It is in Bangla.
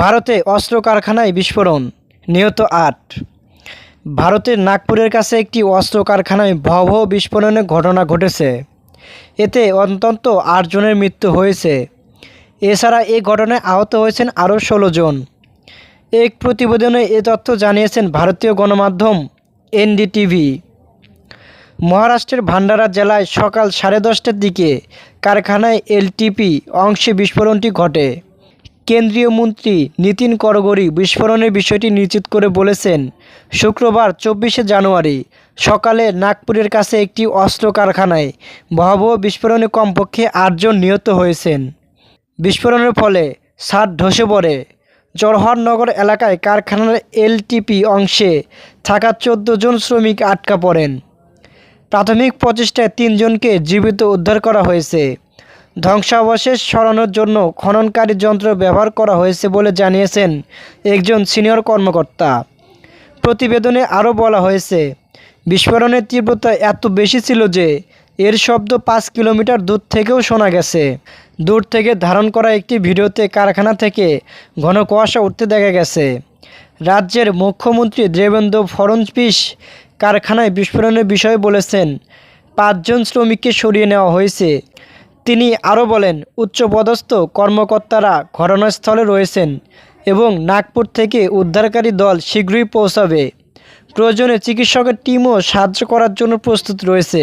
ভারতে অস্ত্র কারখানায় বিস্ফোরণ, নিহত আট। ভারতের নাগপুরের কাছে একটি অস্ত্র কারখানায় ভয়াবহ বিস্ফোরণের ঘটনা ঘটেছে। এতে অন্তত আটজনের মৃত্যু হয়েছে। এছাড়া এই ঘটনায় আহত হয়েছেন আরও ষোলো জন। এক প্রতিবেদনে এ তথ্য জানিয়েছেন ভারতীয় গণমাধ্যম এনডিটিভি। মহারাষ্ট্রের ভান্ডারা জেলায় সকাল সাড়ে দশটার দিকে কারখানায় এলটিপি অংশে বিস্ফোরণটি ঘটে। কেন্দ্রীয় মন্ত্রী নীতিন করগরি বিস্ফোরণের বিষয়টি নিশ্চিত করে বলেছেন, শুক্রবার, চব্বিশে জানুয়ারি, সকালে নাগপুরের কাছে একটি অস্ত্র কারখানায় ভয়াবহ বিস্ফোরণে কমপক্ষে আটজন নিহত হয়েছেন। বিস্ফোরণের ফলে ছাদ ধসে পড়ে। জওহরনগর এলাকায় কারখানার এলটিপি অংশে থাকা চোদ্দ জন শ্রমিক আটকা পড়েন। প্রাথমিক প্রচেষ্টায় তিনজনকে জীবিত উদ্ধার করা হয়েছে। ধ্বংসাবশেষ সরানোর জন্য খননকারী যন্ত্র ব্যবহার করা হয়েছে বলে জানিয়েছেন একজন সিনিয়র কর্মকর্তা। প্রতিবেদনে আরও বলা হয়েছে, বিস্ফোরণের তীব্রতা এত বেশি ছিল যে এর শব্দ পাঁচ কিলোমিটার দূর থেকেও শোনা গেছে। দূর থেকে ধারণ করা একটি ভিডিওতে কারখানা থেকে ঘন কুয়াশা উঠতে দেখা গেছে। রাজ্যের মুখ্যমন্ত্রী দেবেন্দ্র ফড়নবিস কারখানায় বিস্ফোরণের বিষয়ে বলেছেন, পাঁচজন শ্রমিককে সরিয়ে নেওয়া হয়েছে। তিনি আরও বলেন, উচ্চপদস্থ কর্মকর্তারা ঘটনাস্থলে রয়েছেন এবং নাগপুর থেকে উদ্ধারকারী দল শীঘ্রই পৌঁছাবে। প্রয়োজনে চিকিৎসকের টিমও সাহায্য করার জন্য প্রস্তুত রয়েছে।